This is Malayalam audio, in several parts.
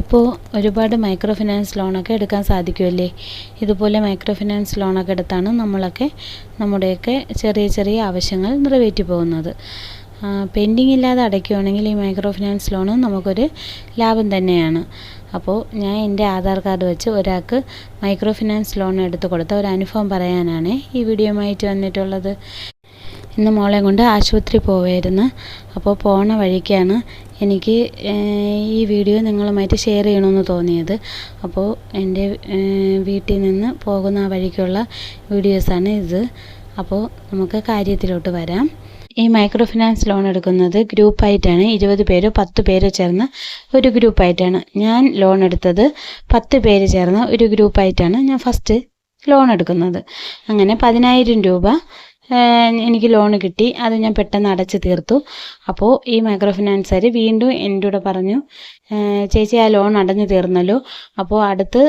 ഇപ്പോൾ ഒരുപാട് മൈക്രോ ഫിനാൻസ് ലോണൊക്കെ എടുക്കാൻ സാധിക്കുമല്ലേ ഇതുപോലെ മൈക്രോ ഫിനാൻസ് ലോണൊക്കെ എടുത്താണ് നമ്മളൊക്കെ നമ്മുടെയൊക്കെ ചെറിയ ചെറിയ ആവശ്യങ്ങൾ നിറവേറ്റി പോകുന്നത്. പെൻഡിങ് ഇല്ലാതെ അടയ്ക്കുകയാണെങ്കിൽ ഈ മൈക്രോ ഫിനാൻസ് ലോണ് നമുക്കൊരു ലാഭം തന്നെയാണ്. അപ്പോൾ ഞാൻ എന്റെ ആധാർ കാർഡ് വെച്ച് ഒരാൾക്ക് മൈക്രോ ഫിനാൻസ് ലോൺ എടുത്ത് കൊടുത്ത ഒരു അനുഭവം പറയാനാണ് ഈ വീഡിയോയുമായിട്ട് വന്നിട്ടുള്ളത്. ഇന്ന് മോളെ കൊണ്ട് ആശുപത്രി പോവായിരുന്നു. അപ്പോൾ പോണ വഴിക്കാണ് എനിക്ക് ഈ വീഡിയോ നിങ്ങളുമായിട്ട് ഷെയർ ചെയ്യണമെന്ന് തോന്നിയത്. അപ്പോൾ എന്റെ വീട്ടിൽ നിന്ന് പോകുന്ന വഴിക്കുള്ള വീഡിയോസാണ് ഇത്. അപ്പോൾ നമുക്ക് കാര്യത്തിലോട്ട് വരാം. ഈ മൈക്രോ ഫിനാൻസ് ലോൺ എടുക്കുന്നത് ഗ്രൂപ്പായിട്ടാണ് ഇരുപത് പേരോ പത്ത് പേരോ ചേർന്ന് ഒരു ഗ്രൂപ്പായിട്ടാണ് ഞാൻ ലോൺ എടുത്തത് പത്ത് പേര് ചേർന്ന് ഒരു ഗ്രൂപ്പായിട്ടാണ് ഞാൻ ഫസ്റ്റ് ലോൺ എടുക്കുന്നത്. അങ്ങനെ പതിനായിരം രൂപ എനിക്ക് ലോൺ കിട്ടി. അത് ഞാൻ പെട്ടെന്ന് അടച്ച് തീർത്തു. അപ്പോൾ ഈ മൈക്രോ ഫിനാൻസുകാർ വീണ്ടും എന്റെ കൂടെ പറഞ്ഞു ചേച്ചി ആ ലോൺ അടഞ്ഞു തീർന്നല്ലോ. അപ്പോൾ അടുത്ത്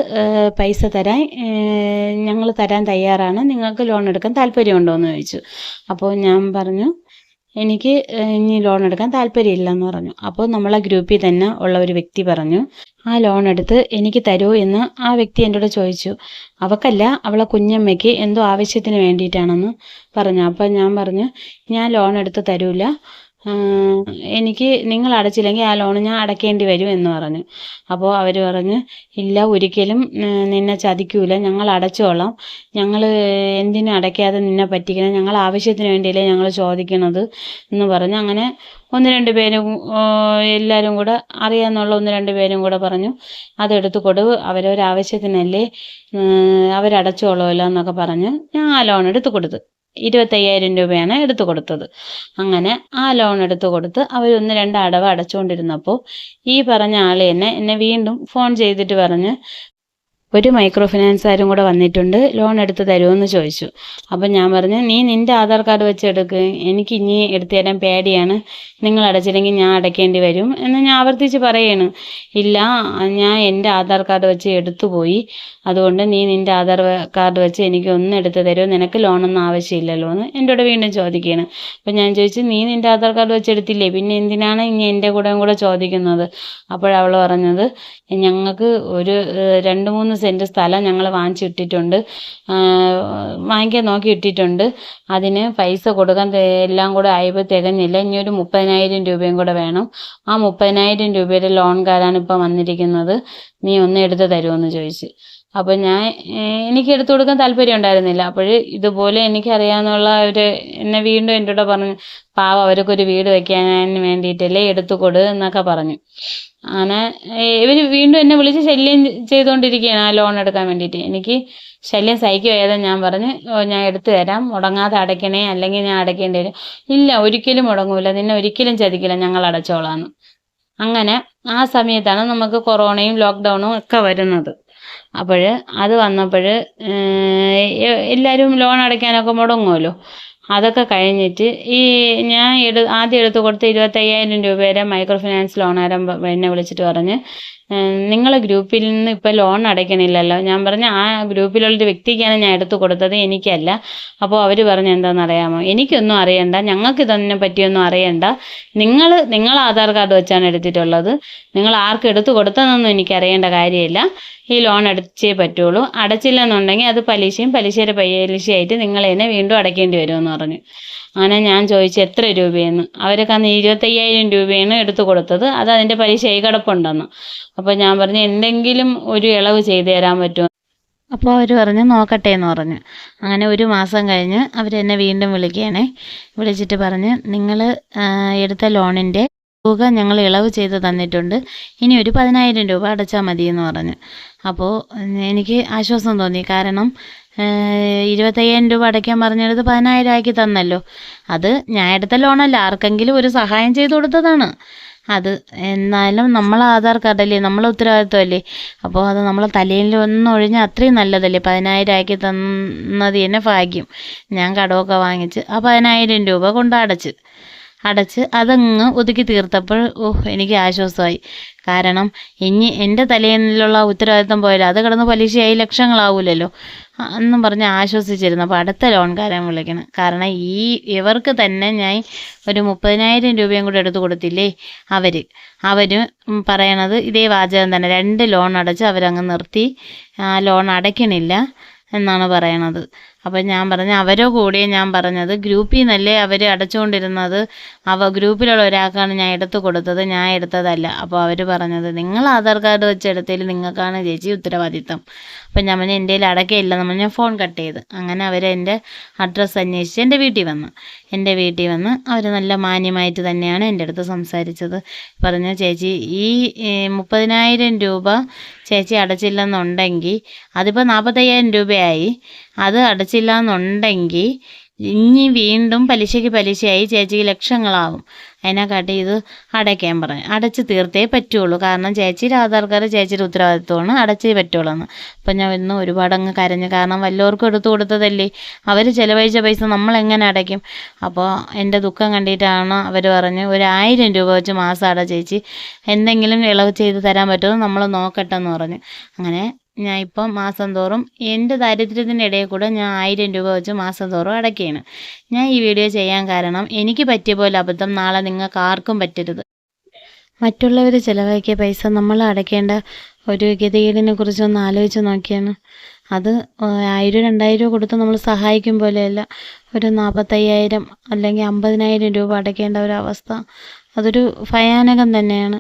പൈസ തരാൻ ഞങ്ങൾ തരാൻ തയ്യാറാണ്. നിങ്ങൾക്ക് ലോൺ എടുക്കാൻ താല്പര്യമുണ്ടോ എന്ന് ചോദിച്ചു. അപ്പോൾ ഞാൻ പറഞ്ഞു എനിക്ക് ഇനി ലോൺ എടുക്കാൻ താല്പര്യമില്ലെന്ന് പറഞ്ഞു. അപ്പോൾ നമ്മളെ ഗ്രൂപ്പിൽ തന്നെ ഉള്ള ഒരു വ്യക്തി പറഞ്ഞു ആ ലോൺ എടുത്ത് എനിക്ക് തരൂ എന്ന് ആ വ്യക്തി എന്നോട് ചോദിച്ചു. അവക്കല്ല അവളെ കുഞ്ഞമ്മയ്ക്ക് എന്തോ ആവശ്യത്തിന് വേണ്ടിയിട്ടാണെന്ന് പറഞ്ഞു. അപ്പോൾ ഞാൻ പറഞ്ഞു ഞാൻ ലോൺ എടുത്ത് തരൂല. എനിക്ക് നിങ്ങൾ അടച്ചില്ലെങ്കിൽ ആ ലോൺ ഞാൻ അടയ്ക്കേണ്ടി വരും എന്ന് പറഞ്ഞു. അപ്പോൾ അവർ പറഞ്ഞു ഇല്ല ഒരിക്കലും നിന്നെ ചതിക്കൂല. ഞങ്ങൾ അടച്ചോളാം. ഞങ്ങൾ എന്തിനും അടയ്ക്കാതെ നിന്നെ പറ്റിക്കണം. ഞങ്ങൾ ആവശ്യത്തിന് വേണ്ടിയല്ലേ ഞങ്ങൾ ചോദിക്കണത് എന്ന് പറഞ്ഞു. അങ്ങനെ ഒന്ന് രണ്ട് പേരും എല്ലാവരും കൂടെ അറിയാമെന്നുള്ള ഒന്ന് രണ്ട് പേരും കൂടെ പറഞ്ഞു അതെടുത്ത് കൊടു. അവരൊരാവശ്യത്തിനല്ലേ അവരടച്ചോളുമല്ലോ എന്നൊക്കെ പറഞ്ഞ് ഞാൻ ആ ലോൺ എടുത്ത് കൊടുത്തു. ഇരുപത്തയ്യായിരം രൂപയാണ് എടുത്തു കൊടുത്തത്. അങ്ങനെ ആ ലോൺ എടുത്തു കൊടുത്ത് ഒന്ന് രണ്ട് അടവ് അടച്ചുകൊണ്ടിരുന്നപ്പോൾ ഈ പറഞ്ഞ ആൾ തന്നെ എന്നെ വീണ്ടും ഫോൺ ചെയ്തിട്ട് പറഞ്ഞ് ഒരു മൈക്രോ ഫിനാൻസുകാരും കൂടെ വന്നിട്ടുണ്ട് ലോൺ എടുത്ത് തരുമെന്ന് ചോദിച്ചു. അപ്പം ഞാൻ പറഞ്ഞു നീ നിന്റെ ആധാർ കാർഡ് വെച്ച് എടുക്ക്. എനിക്ക് ഇനി എടുത്തു തരാൻ പേടിയാണ്. നിങ്ങൾ അടച്ചില്ലെങ്കിൽ ഞാൻ അടയ്ക്കേണ്ടി വരും. എന്ന് ഞാൻ ആവർത്തിച്ച് പറയാണ്. ഇല്ല ഞാൻ എന്റെ ആധാർ കാർഡ് വെച്ച് എടുത്തു പോയി. അതുകൊണ്ട് നീ നിന്റെ ആധാർ കാർഡ് വെച്ച് എനിക്ക് ഒന്ന് എടുത്ത് തരുമോ നിനക്ക് ലോണൊന്നും ആവശ്യമില്ലല്ലോ? എന്ന് എന്റെ കൂടെ വീണ്ടും ചോദിക്കുകയാണ്. അപ്പം ഞാൻ ചോദിച്ചു നീ നിന്റെ ആധാർ കാർഡ് വെച്ച് എടുത്തില്ലേ? പിന്നെ എന്തിനാണ് ഇനി എന്റെ കൂടെയും കൂടെ ചോദിക്കുന്നത്? അപ്പോഴവൾ പറഞ്ഞത് ഞങ്ങൾക്ക് ഒരു രണ്ട് മൂന്ന് സെന്റ് സ്ഥലം ഞങ്ങൾ വാങ്ങിച്ചിട്ടിട്ടുണ്ട്. വാങ്ങിക്കാൻ നോക്കി ഇട്ടിട്ടുണ്ട്. അതിന് പൈസ കൊടുക്കാൻ എല്ലാം കൂടെ ആയപ്പോൾ തികഞ്ഞില്ല. ഇനി ഒരു മുപ്പതിനായിരം രൂപയും കൂടെ വേണം. ആ മുപ്പതിനായിരം രൂപയുടെ ലോൺകാരാണ് ഇപ്പം വന്നിരിക്കുന്നത്. നീ ഒന്ന് എടുത്ത് തരുമോ ചോദിച്ചു. അപ്പോൾ ഞാൻ എനിക്ക് എടുത്തു കൊടുക്കാൻ താല്പര്യം ഉണ്ടായിരുന്നില്ല. അപ്പോൾ ഇതുപോലെ എനിക്കറിയാമെന്നുള്ള ഒരു എന്നെ വീണ്ടും എന്റെ കൂടെ പറഞ്ഞു പാവം അവർക്കൊരു വീട് വെക്കാൻ വേണ്ടിയിട്ടല്ലേ എടുത്തു കൊടു എന്നൊക്കെ പറഞ്ഞു. അങ്ങനെ ഇവർ വീണ്ടും എന്നെ വിളിച്ച് ശല്യം ചെയ്തുകൊണ്ടിരിക്കുകയാണ് ആ ലോൺ എടുക്കാൻ വേണ്ടിയിട്ട്. എനിക്ക് ശല്യം സഹിക്കുകയാതെ ഞാൻ പറഞ്ഞു ഞാൻ എടുത്തു തരാം. മുടങ്ങാതെ അടയ്ക്കണേ. അല്ലെങ്കിൽ ഞാൻ അടയ്ക്കേണ്ടി വരും. ഇല്ല ഒരിക്കലും മുടങ്ങൂല. നിന്നെ ഒരിക്കലും ചതിക്കില്ല. ഞങ്ങൾ അടച്ചോളാന്ന് അങ്ങനെ ആ സമയത്താണ് നമുക്ക് കൊറോണയും ലോക്ക്ഡൗണും ഒക്കെ വരുന്നത്. അപ്പോൾ അത് വന്നപ്പോൾ എല്ലാവരും ലോൺ അടയ്ക്കാനൊക്കെ മുടങ്ങുമല്ലോ അതൊക്കെ കഴിഞ്ഞിട്ട് ഈ ഞാൻ എടു ആദ്യം എടുത്ത് കൊടുത്ത ഇരുപത്തയ്യായിരം രൂപ വരെ മൈക്രോ ഫിനാൻസ് ലോൺ ആരംഭം എന്നെ വിളിച്ചിട്ട് പറഞ്ഞ് നിങ്ങൾ ഗ്രൂപ്പിൽ നിന്ന് ഇപ്പോൾ ലോൺ അടയ്ക്കണില്ലല്ലോ. ഞാൻ പറഞ്ഞ ആ ഗ്രൂപ്പിലുള്ളൊരു വ്യക്തിക്കാണ് ഞാൻ എടുത്തു കൊടുത്തത് എനിക്കല്ല. അപ്പോൾ അവർ പറഞ്ഞു എന്താണെന്ന് അറിയാമോ? എനിക്കൊന്നും അറിയണ്ട. ഞങ്ങൾക്ക് ഇതിനെ പറ്റിയൊന്നും അറിയണ്ട. നിങ്ങൾ നിങ്ങൾ ആധാർ കാർഡ് വെച്ചാണ് എടുത്തിട്ടുള്ളത്. നിങ്ങൾ ആർക്ക് എടുത്തു കൊടുത്തതെന്നൊന്നും എനിക്ക് അറിയേണ്ട കാര്യമില്ല. ഈ ലോൺ അടച്ചേ പറ്റുള്ളൂ. അടച്ചില്ലെന്നുണ്ടെങ്കിൽ അത് പലിശയും പലിശയുടെ പലിശയായിട്ട് നിങ്ങൾ എന്നെ വീണ്ടും അടയ്ക്കേണ്ടി വരുമെന്ന് പറഞ്ഞു. അങ്ങനെ ഞാൻ ചോദിച്ചു എത്ര രൂപയെന്ന്? അവരൊക്കെ അന്ന് ഇരുപത്തയ്യായിരം രൂപയാണ് എടുത്തു കൊടുത്തത്. അത് അതിന്റെ പലിശ കിടപ്പുണ്ടെന്ന്. അപ്പോൾ ഞാൻ പറഞ്ഞു എന്തെങ്കിലും ഒരു ഇളവ് ചെയ്തു തരാൻ പറ്റുമോ? അപ്പോൾ അവർ പറഞ്ഞു നോക്കട്ടെ എന്ന് പറഞ്ഞു. അങ്ങനെ ഒരു മാസം കഴിഞ്ഞ് അവരെന്നെ വീണ്ടും വിളിക്കുകയാണേ. വിളിച്ചിട്ട് പറഞ്ഞ് നിങ്ങൾ എടുത്ത ലോണിന്റെ തുക ഞങ്ങൾ ഇളവ് ചെയ്ത് തന്നിട്ടുണ്ട്. ഇനി ഒരു പതിനായിരം രൂപ അടച്ചാൽ മതി എന്ന് പറഞ്ഞു. അപ്പോൾ എനിക്ക് ആശ്വാസം തോന്നി. കാരണം ഇരുപത്തയ്യായിരം രൂപ അടയ്ക്കാൻ പറഞ്ഞെടുത്ത് പതിനായിരം ആക്കി തന്നല്ലോ. അത് ഞാൻ എടുത്ത ലോണല്ല. ആർക്കെങ്കിലും ഒരു സഹായം ചെയ്തു കൊടുത്തതാണ്. അത് എന്നാലും നമ്മൾ ആധാർ കാർഡല്ലേ നമ്മളെ ഉത്തരവാദിത്വമല്ലേ? അപ്പോൾ അത് നമ്മൾ തലയിൽ ഒന്ന് ഒഴിഞ്ഞാൽ അത്രയും നല്ലതല്ലേ? പതിനായിരം ആക്കി തന്നത് തന്നെ ഭാഗ്യം. ഞാൻ കടമൊക്കെ വാങ്ങിച്ച് ആ പതിനായിരം രൂപ കൊണ്ട് അടച്ച്. അടച്ച് അതങ്ങ് ഒതുക്കി തീർത്തപ്പോൾ ഓഹ് എനിക്ക് ആശ്വാസമായി. കാരണം ഇനി എന്റെ തലയിലുള്ള ഉത്തരവാദിത്തം പോയാലും? അത് കിടന്ന് പലിശയായി ലക്ഷങ്ങളാവൂലല്ലോ? എന്നും പറഞ്ഞ് ആശ്വസിച്ചിരുന്നു. അപ്പോൾ അടുത്ത ലോൺ ലോൺകാരൻ വിളിക്കണം. കാരണം ഈ ഇവർക്ക് തന്നെ ഞാൻ ഒരു മുപ്പതിനായിരം രൂപയും കൂടെ എടുത്തു കൊടുത്തില്ലേ അവർ അവർ പറയണത് ഇതേ വാചകം തന്നെ. രണ്ട് ലോൺ അടച്ച് അവരങ്ങ് നിർത്തി. ആ ലോൺ അടയ്ക്കണില്ല എന്നാണ് പറയണത്. അപ്പം ഞാൻ പറഞ്ഞു അവരോ കൂടിയേ ഞാൻ പറഞ്ഞത് ഗ്രൂപ്പിൽ നിന്നല്ലേ അവർ അടച്ചുകൊണ്ടിരുന്നത് അവ ഗ്രൂപ്പിലുള്ള ഒരാൾക്കാണ് ഞാൻ എടുത്ത് കൊടുത്തത് ഞാൻ എടുത്തതല്ല. അപ്പോൾ അവർ പറഞ്ഞത് നിങ്ങൾ ആധാർ കാർഡ് വെച്ച് എടുത്തതിൽ നിങ്ങൾക്കാണ് ചേച്ചി ഉത്തരവാദിത്തം. അപ്പം ഞാൻ പറഞ്ഞു എന്റെ അടക്കയില്ല നമ്മൾ ഞാൻ ഫോൺ കട്ട് ചെയ്ത്. അങ്ങനെ അവർ എന്റെ അഡ്രസ്സ് അന്വേഷിച്ച് എന്റെ വീട്ടിൽ വന്ന്. എന്റെ വീട്ടിൽ വന്ന് അവർ നല്ല മാന്യമായിട്ട് തന്നെയാണ് എന്റെ അടുത്ത് സംസാരിച്ചത്. പറഞ്ഞ ചേച്ചി ഈ മുപ്പതിനായിരം രൂപ ചേച്ചി അടച്ചില്ലെന്നുണ്ടെങ്കിൽ അതിപ്പോൾ നാൽപ്പത്തയ്യായിരം രൂപയായി. അത് അടച്ചില്ല എന്നുണ്ടെങ്കിൽ ഇനി വീണ്ടും പലിശയ്ക്ക് പലിശയായി ചേച്ചിക്ക് ലക്ഷങ്ങളാവും. അതിനെക്കാട്ടി ഇത് അടയ്ക്കാൻ പറഞ്ഞു അടച്ച് തീർത്തേ പറ്റുള്ളൂ. കാരണം ചേച്ചിയുടെ ആധാർ കാർഡ് ചേച്ചിയുടെ ഉത്തരവാദിത്വമാണ് അടച്ചേ പറ്റുള്ളൂ എന്ന് അപ്പം ഞാൻ ഇന്ന് ഒരുപാട് അങ്ങ് കരഞ്ഞു. കാരണം വല്ലവർക്കും എടുത്തു കൊടുത്തതല്ലേ? അവർ ചിലവഴിച്ച പൈസ നമ്മൾ എങ്ങനെ അടയ്ക്കും? അപ്പോൾ എന്റെ ദുഃഖം കണ്ടിട്ടാണ് അവർ പറഞ്ഞ് ഒരു ആയിരം രൂപ വെച്ച് മാസം അട ചേച്ചി. എന്തെങ്കിലും ഇളവ് ചെയ്ത് തരാൻ പറ്റുമോ? നമ്മൾ നോക്കട്ടെ എന്ന് പറഞ്ഞു. അങ്ങനെ ഞാൻ ഇപ്പം മാസം തോറും എന്റെ ദാരിദ്ര്യത്തിന്റെ ഇടയിൽ കൂടെ ഞാൻ ആയിരം രൂപ വെച്ച് മാസം തോറും അടയ്ക്കുകയാണ്. ഞാൻ ഈ വീഡിയോ ചെയ്യാൻ കാരണം എനിക്ക് പറ്റിയ പോലെ അബദ്ധം നാളെ നിങ്ങൾക്ക് ആർക്കും പറ്റരുത്. മറ്റുള്ളവർ ചിലവാക്കിയ പൈസ നമ്മൾ അടയ്ക്കേണ്ട ഒരു ഗതികേടിനെ കുറിച്ചൊന്ന് ആലോചിച്ച് നോക്കിയാണ്. അത് ആയിരം രണ്ടായിരം രൂപ കൊടുത്ത് നമ്മൾ സഹായിക്കും പോലെയല്ല. ഒരു നാൽപ്പത്തയ്യായിരം അല്ലെങ്കിൽ അമ്പതിനായിരം രൂപ അടയ്ക്കേണ്ട ഒരു അവസ്ഥ. അതൊരു ഭയാനകം തന്നെയാണ്.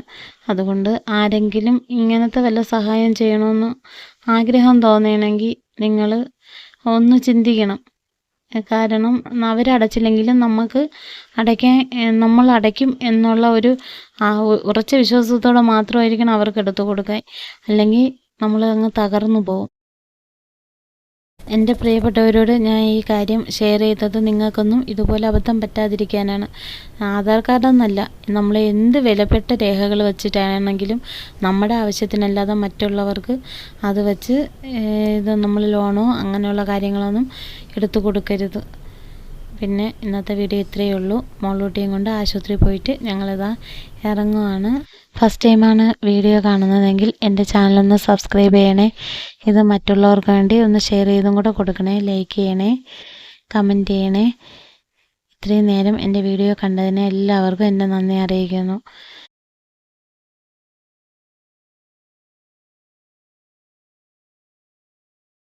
അതുകൊണ്ട് ആരെങ്കിലും ഇങ്ങനത്തെ വല്ല സഹായം ചെയ്യണമെന്ന് ആഗ്രഹം തോന്നണമെങ്കിൽ നിങ്ങൾ ഒന്ന് ചിന്തിക്കണം. കാരണം അവരടച്ചില്ലെങ്കിലും നമുക്ക് അടയ്ക്കാൻ നമ്മൾ അടയ്ക്കും എന്നുള്ള ഒരു ഉറച്ച വിശ്വാസത്തോടെ മാത്രമായിരിക്കണം അവർക്ക് എടുത്തു കൊടുക്കാൻ അല്ലെങ്കിൽ നമ്മൾ അങ്ങ് തകർന്നു പോകും. എന്റെ പ്രിയപ്പെട്ടവരോട് ഞാൻ ഈ കാര്യം ഷെയർ ചെയ്തത് നിങ്ങൾക്കൊന്നും ഇതുപോലെ അബദ്ധം പറ്റാതിരിക്കാനാണ്. ആധാർ കാർഡെന്നല്ല നമ്മൾ എന്ത് വിലപ്പെട്ട രേഖകൾ വെച്ചിട്ടാണെങ്കിലും നമ്മുടെ ആവശ്യത്തിനല്ലാതെ മറ്റുള്ളവർക്ക് അത് വെച്ച് ഇത് നമ്മൾ ലോണോ അങ്ങനെയുള്ള കാര്യങ്ങളൊന്നും എടുത്തു കൊടുക്കരുത്. പിന്നെ ഇന്നത്തെ വീഡിയോ ഇത്രയേ ഉള്ളൂ. മോളൂട്ടിയും കൊണ്ട് ആശുപത്രിയിൽ പോയിട്ട് ഞങ്ങളിതാ ഇറങ്ങുവാണ്. ഫസ്റ്റ് ടൈമാണ് വീഡിയോ കാണുന്നതെങ്കിൽ എന്റെ ചാനലൊന്ന് സബ്സ്ക്രൈബ് ചെയ്യണേ. ഇത് മറ്റുള്ളവർക്ക് വേണ്ടി ഒന്ന് ഷെയർ ചെയ്തും കൂടെ കൊടുക്കണേ. ലൈക്ക് ചെയ്യണേ. കമന്റ് ചെയ്യണേ. ഇത്രയും നേരം എന്റെ വീഡിയോ കണ്ടതിനെ എല്ലാവർക്കും എന്റെ നന്ദി അറിയിക്കുന്നു.